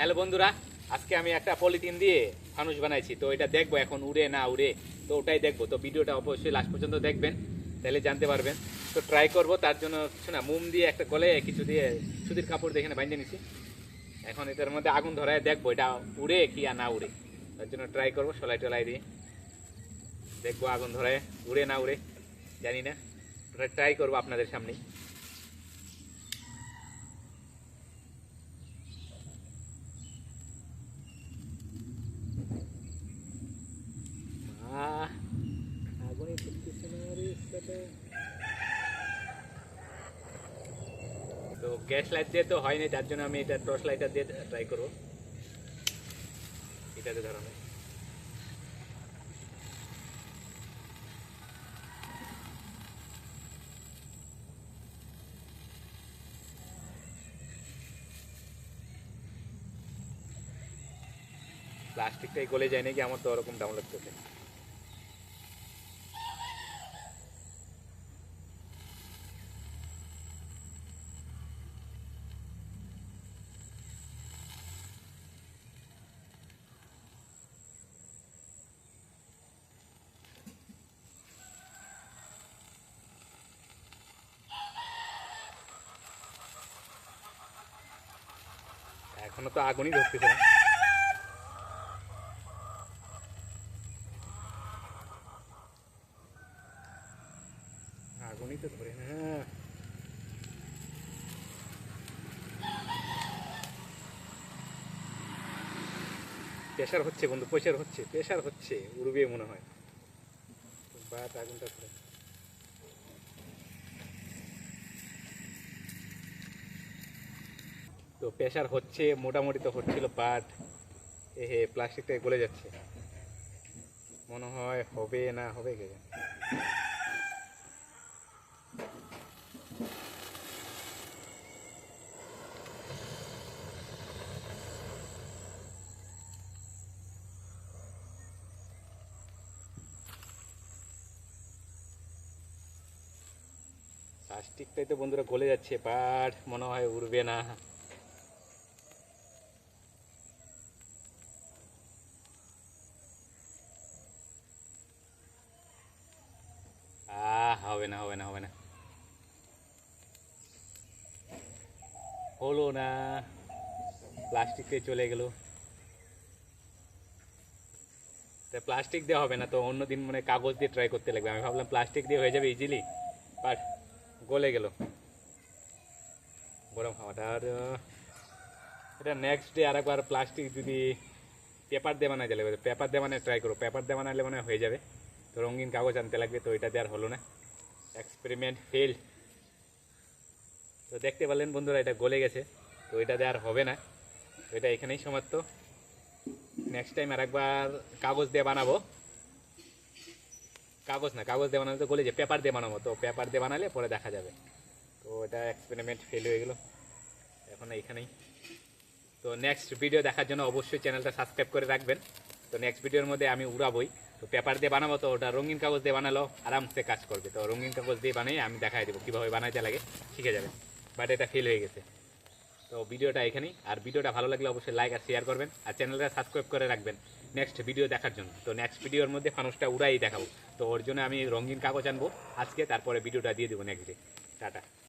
Hello বন্ধুরা, আজকে আমি একটা পলিথিন দিয়ে ফানুস বানাইছি। তো এটা দেখব এখন উড়ে না উড়ে, তো ওটাই দেখব। তো ভিডিওটা অবশ্যই লাস্ট পর্যন্ত দেখবেন, তাহলে জানতে পারবেন। তো ট্রাই করব, তার জন্য কিছু না, মোম দিয়ে একটা গলে কিছু দিয়ে সুতির কাপড় দিয়ে এখানে বাইন্ধে নিছি। এখন এটার মধ্যে আগুন ধরায় দেখব, এটা উড়ে কি আর না উড়ে। তার জন্য ট্রাই করব, সলাই টলাই দিয়ে। দেখব আগুন ধরায় উড়ে না উড়ে, জানি না। ট্রাই করব আপনাদের সামনেই। তো গ্যাস লাইট দিয়ে তো হয়নি তার জন্য আমি এটা টর্চ লাইটার দিয়ে ট্রাই করব। এটাতে ধরানো প্লাস্টিকটাই গলে যায় নাকি? আমার তো ওরকম ডাউনলোড লাগতেছে এখনও তো আগুনই ধরতেছে না। আগুনই তো ধরে না। প্রেশার হচ্ছে বন্ধু প্রেশার হচ্ছে প্রেশার হচ্ছে, উড়বে মনে হয়। বাট আগুনটা ধরে। তো প্রেশার হচ্ছে, মোটামুটি তো হচ্ছিল বাট এ হে প্লাস্টিকটা গলে যাচ্ছে মনে হয় হবে না হবে, কে। প্লাস্টিকটাই তো বন্ধুরা গলে যাচ্ছে বাট মনে হয় উড়বে না হবে না হবে না হবে না। হলো না। প্লাস্টিকটাই চলে গেল। তা প্লাস্টিক দিয়ে হবে না তো, অন্য দিন মানে কাগজ দিয়ে ট্রাই করতে লাগবে। আমি ভাবলাম প্লাস্টিক দিয়ে হয়ে যাবে ইজিলি বাট গলে গেল। গরম হাওয়াটা, আর এটা নেক্সট ডে আর একবার প্লাস্টিক যদি পেপার দিয়ে বানাই যাবে পেপার দিয়ে মানে ট্রাই করো। পেপার দিয়ে বানালে মানে হয়ে যাবে। তো রঙিন কাগজ আনতে লাগবে, তো এটা দিয়ে আর হলো না। এক্সপেরিমেন্ট ফেল তো দেখতে পারলেন বন্ধুরা, এটা গলে গেছে। তো এটা দিয়ে আর হবে না। তো এটা এখানেই সমাপ্ত। নেক্সট টাইম আর একবার কাগজ দিয়ে বানাবো। কাগজ না, কাগজ দিয়ে বানালে তো গলে যে পেপার দিয়ে বানাবো। তো পেপার দিয়ে বানালে পরে দেখা যাবে। তো এটা এক্সপেরিমেন্ট ফেল হয়ে গেলো। এখন এইখানেই। তো নেক্সট ভিডিও দেখার জন্য অবশ্যই চ্যানেলটা সাবস্ক্রাইব করে রাখবেন। তো নেক্সট ভিডিওর মধ্যে আমি উড়াবই। তো পেপার দিয়ে বানাবো তো, ওটা রঙিন কাগজ দিয়ে বানালো, আরামসে কাজ করবে। তো রঙিন কাগজ দিয়ে বানিয়ে আমি দেখাই দেবো, কীভাবে বানাইতে লাগে, শিখে যাবে। বাট এটা ফেল হয়ে গেছে। তো ভিডিওটা এখানেই। আর ভিডিওটা ভালো লাগলে অবশ্যই লাইক আর শেয়ার করবেন। আর চ্যানেলটা সাবস্ক্রাইব করে রাখবেন নেক্সট ভিডিও দেখার জন্য। তো নেক্সট ভিডিওর মধ্যে ফানুসটা উড়াই দেখাবো। তো ওর জন্য আমি রঙিন কাগজ আনব, আজকে তারপরে ভিডিওটা দিয়ে দেবো নেক্সট ডে টাটা।